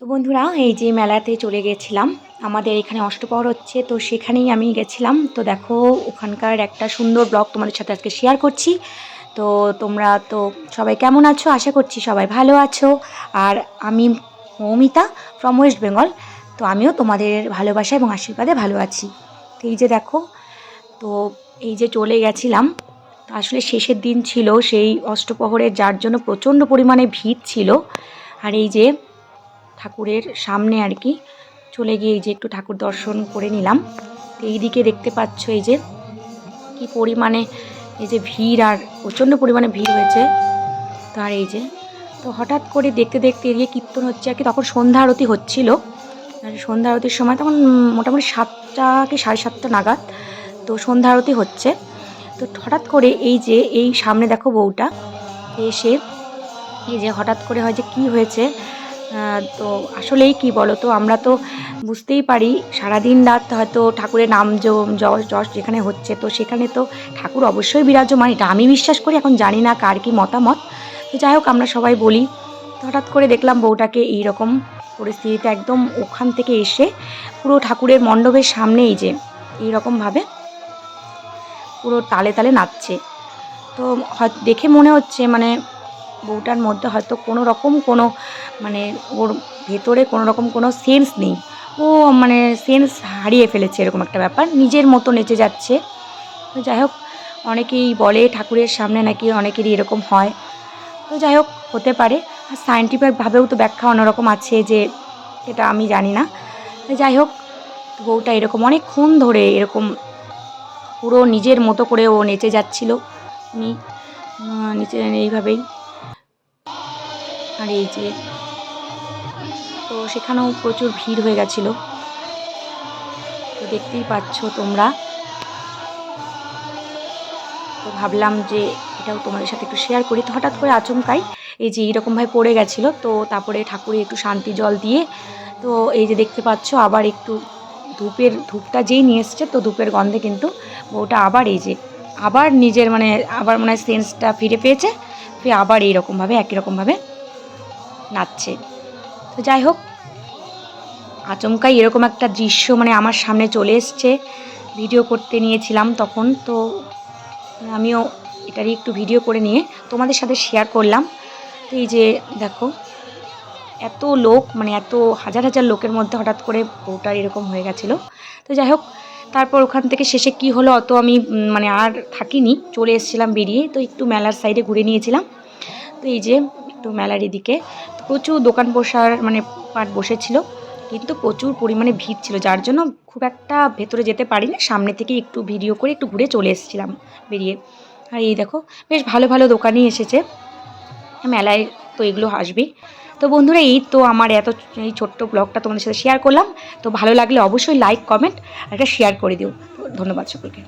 তো বন্ধুরা, এই যে মেলাতে চলে গেছিলাম, আমাদের এখানে অষ্টপহর হচ্ছে, তো সেখানেই আমি গেছিলাম। তো দেখো, ওখানকার একটা সুন্দর ব্লগ তোমাদের সাথে আজকে শেয়ার করছি। তো তোমরা তো সবাই কেমন আছো? আশা করছি সবাই ভালো আছো। আর আমি মৌমিতা ফ্রম ওয়েস্ট বেঙ্গল তো আমিও তোমাদের ভালোবাসা এবং আশীর্বাদে ভালো আছি। তো এই যে দেখো, তো এই যে চলে গেছিলাম, তো আসলে শেষের দিন ছিল, সেই অষ্টপ্রহরের যার জন্য প্রচণ্ড পরিমাণে ভিড় ছিল। আর এই যে ঠাকুরের সামনে আর কি। চলে গিয়ে এই যে একটু ঠাকুর দর্শন করে নিলাম। তো এই দিকে দেখতে পাচ্ছ এই যে কি পরিমাণে এই যে ভিড় আর প্রচণ্ড পরিমাণে ভিড় হয়েছে। তার এই যে, তো হঠাৎ করে দেখতে দেখতে এদিকে কীর্তন হচ্ছে আর কি, তখন সন্ধ্যা আরতি হচ্ছিল। সন্ধ্যা আরতির সময় তখন মোটামুটি সাতটা কি সাড়ে সাতটা নাগাদ, তো সন্ধ্যা আরতি হচ্ছে। তো হঠাৎ করে এই যে, এই সামনে দেখো বউটা, এসে এই যে হঠাৎ করে হয় যে কী হয়েছে তো আসলেই কি বলো তো আমরা তো বুঝতেই পারি, সারাদিন রাত হয়তো ঠাকুরের নাম যশ যশ যেখানে হচ্ছে, তো সেখানে তো ঠাকুর অবশ্যই বিরাজমান, এটা আমি বিশ্বাস করি, এখন জানি না কার কি মতামত। তো যাই হোক, আমরা সবাই বলি হঠাৎ করে দেখলাম বউটাকে এইরকম পরিস্থিতিতে একদম ওখান থেকে এসে পুরো ঠাকুরের মণ্ডপের সামনেই যে, এইরকমভাবে পুরো তালে তালে নাচছে। তো দেখে মনে হচ্ছে মানে বউটার মধ্যে হয়তো কোনো রকম কোনো মানে ওর ভেতরে কোনো রকম কোনো সেন্স নেই। ও মানে সেন্স হারিয়ে ফেলেছে এরকম একটা ব্যাপার। নিজের মতো নেচে যাচ্ছে। তো যাই হোক, অনেকেই বলে ঠাকুরের সামনে নাকি অনেকেরই এরকম হয়। তো যাই হোক, হতে পারে। আর সায়েন্টিফিকভাবেও তো ব্যাখ্যা অন্যরকম আছে যে এটা আমি জানি না। যাই হোক, বউটা এরকম অনেকক্ষণ ধরে এরকম পুরো নিজের মতো করে ও নেচে যাচ্ছিল। উনি নিচে, এইভাবেই। আর এই যে, তো সেখানেও প্রচুর ভিড় হয়ে গেছিল। তো দেখতেই পাচ্ছ তোমরা। তো ভাবলাম যে এটাও তোমাদের সাথে একটু শেয়ার করি। তো হঠাৎ করে আচমকাই এই যে এইরকমভাবে পড়ে গেছিল, তো তারপরে ঠাকুরে একটু শান্তি জল দিয়ে, তো এই যে দেখতে পাচ্ছ আবার একটু ধূপের, ধূপটা যেই নিয়ে এসছে, তো ধূপের গন্ধে কিন্তু বউটা আবার এই যে, আবার নিজের মানে আবার মনে সেন্সটা ফিরে পেয়েছে। ফিরে আবার এইরকমভাবে একই রকমভাবে নাচছে। তো যাই হোক, আচমকাই এরকম একটা দৃশ্য মানে আমার সামনে চলে এসছে। ভিডিও করতে নিয়েছিলাম তখন, তো আমিও এটারই একটু ভিডিও করে নিয়ে তোমাদের সাথে শেয়ার করলাম। তো এই যে দেখো, এত লোক মানে এত হাজার হাজার লোকের মধ্যে হঠাৎ করে বউটার এরকম হয়ে গেছিল। তো যাই হোক, তারপর ওখান থেকে শেষে কি হলো অত আমি মানে আর থাকিনি। চলে এসেছিলাম বেরিয়ে, তো একটু মেলার সাইডে ঘুরে নিয়েছিলাম। তো এই যে একটু মেলার এদিকে প্রচুর দোকান বসার মানে পাট বসেছিল। কিন্তু প্রচুর পরিমাণে ভিড় ছিল, যার জন্য খুব একটা ভেতরে যেতে পারিনি। সামনে থেকে একটু ভিডিও করে একটু ঘুরে চলে এসেছিলাম বেরিয়ে। আর এই দেখো, বেশ ভালো ভালো দোকানই এসেছে। মেলায় তো এগুলো আসবেই। তো বন্ধুরা, এই তো আমার এত এই ছোট্ট ব্লগটা তোমাদের সাথে শেয়ার করলাম। তো ভালো লাগলে অবশ্যই লাইক কমেন্ট আর একটা শেয়ার করে দিও। ধন্যবাদ সকলকে।